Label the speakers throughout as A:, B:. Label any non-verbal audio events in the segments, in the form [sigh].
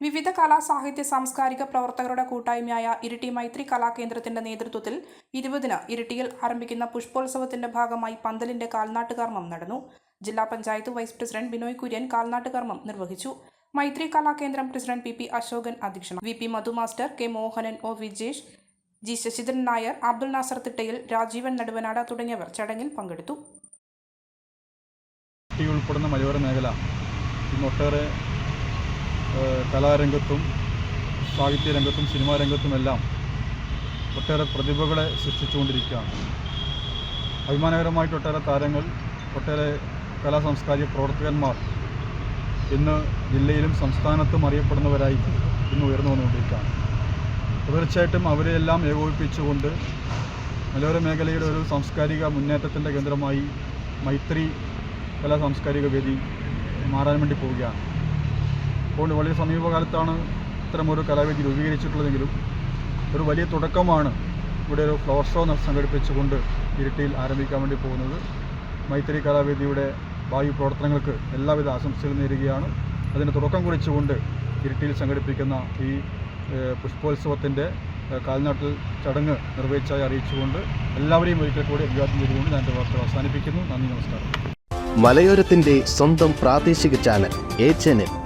A: വിവിധ കലാ സാഹിത്യ സാംസ്കാരിക പ്രവർത്തകരുടെ കൂട്ടായ്മയായ ഇരിട്ടി മൈത്രി കലാകേന്ദ്രത്തിന്റെ നേതൃത്വത്തിൽ ഇരുപതിന് ഇരിട്ടിയിൽ ആരംഭിക്കുന്ന പുഷ്പോത്സവത്തിന്റെ ഭാഗമായി പന്തലിന്റെ കാൽനാട്ടുകർമ്മം നടന്നു. ജില്ലാ പഞ്ചായത്ത് വൈസ് പ്രസിഡന്റ് ബിനോയ് കുര്യൻ കാൽനാട്ടുകർമ്മം നിർവഹിച്ചു. Maithri Kalakendram president P P Ashokan അധ്യക്ഷൻ V P Madhu master K Mohanan O Vijesh G Sasidharan Nair Abdul Nasar Thittayil Rajeevan Naduvanada തുടങ്ങിയവർ ചടങ്ങിൽ പങ്കെടുത്തു.
B: ഉൾപ്പെടുന്ന മലയോര മേഖല ഇന്ന് ഒട്ടേറെ ഏഹ്, കലാരംഗത്തും സാഹിത്യരംഗത്തും സിനിമാ രംഗത്തുമെല്ലാം ഒട്ടേറെ പ്രതിഭകളെ സൃഷ്ടിച്ചുകൊണ്ടിരിക്കുകയാണ്. അഭിമാനകരമായിട്ട് ഒട്ടേറെ താരങ്ങൾ ഒട്ടേറെ കലാ സാംസ്കാരിക പ്രവർത്തകന്മാർ ഇന്ന് ജില്ലയിലും സംസ്ഥാനത്തും അറിയപ്പെടുന്നവരായി ഇന്ന് ഉയർന്നു വന്നുകൊണ്ടിരിക്കുകയാണ്. തീർച്ചയായിട്ടും അവരെയെല്ലാം ഏകോപിപ്പിച്ചുകൊണ്ട് മലയോര മേഖലയുടെ ഒരു സാംസ്കാരിക മുന്നേറ്റത്തിന്റെ കേന്ദ്രമായി മൈത്രി കലാ സാംസ്കാരിക വേദി മാറാൻ വേണ്ടി പോവുകയാണ്. അതുകൊണ്ട് വളരെ സമീപകാലത്താണ് ഇത്തരമൊരു കലാവേദി രൂപീകരിച്ചിട്ടുള്ളതെങ്കിലും ഒരു വലിയ തുടക്കമാണ് ഇവിടെ ഒരു ഫ്ലവർ ഷോ സംഘടിപ്പിച്ചുകൊണ്ട് ഇരിട്ടിയിൽ ആരംഭിക്കാൻ വേണ്ടി പോകുന്നത്. മൈത്രി കലാവേദിയുടെ ഭാവി പ്രവർത്തനങ്ങൾക്ക് എല്ലാവിധ ആശംസകളും നേരുകയാണ്. അതിന് തുടക്കം കുറിച്ചുകൊണ്ട് ഇരിട്ടിയിൽ സംഘടിപ്പിക്കുന്ന ഈ പുഷ്പോത്സവത്തിന്റെ കാൽനാട്ടിൽ ചടങ്ങ് നിർവഹിച്ചായി അറിയിച്ചുകൊണ്ട് എല്ലാവരെയും ഒരിക്കൽ കൂടി അഭിവാദ്യം ചെയ്തുകൊണ്ട് ഞാൻ എന്റെ വാർത്ത അവസാനിപ്പിക്കുന്നു. നന്ദി നമസ്കാരം.
C: മലയോരത്തിന്റെ സ്വന്തം പ്രാദേശിക ചാനൽ എ എം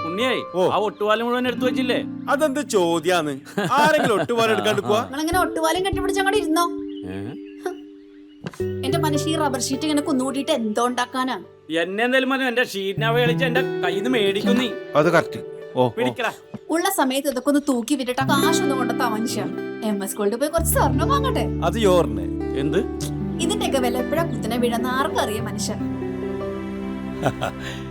D: ഉണ്ണിയായി
E: ഓ.
D: ആ ഒട്ടുപാലം മുഴുവൻ എടുത്തു വെച്ചില്ലേ?
E: അതെന്ത് ചോദ്യാന്ന് ആരെങ്കിലും ഒട്ടുപാലം എടുക്കാണ്ട് പോവാ?
F: നിങ്ങളിങ്ങനെ ഒട്ടുപാലം കെട്ടിപ്പിടിച്ച് അങ്ങോട്ട് ഇരുന്നോ? എന്റെ മനുഷ്യ ഈ റബ്ബർ ഷീറ്റ് ഇങ്ങനെ കുന്നുകൂട്ടിട്ട് എന്തോ ഉണ്ടാക്കാനാ?
D: എന്നെ എന്തായാലും എന്റെ ഷീറ്റിനെ കളിച്ച് എന്റെ കയ്യിൽ നിന്ന് മേടിക്കും നീ.
E: അത് കറക്റ്റ് ഓ
D: പിടിക്കടാ
F: ഉള്ള സമയത്ത് ഇതൊക്കെ ഒന്ന് തൂക്കി വിട്ടിട്ട് കാശൊന്നും കൊണ്ടെത്താ മനുഷ്യ. എം എസ് ഗോൾഡ് പോയി കുറച്ച് സ്വർണം വാങ്ങട്ടെ?
E: അത് യോറിന്.
D: എന്ത്?
F: ഇതിന്റെയൊക്കെ വില എപ്പോഴാ കുത്തനെ വീഴുന്ന ആർക്കും അറിയാം മനുഷ്യൻ [laughs]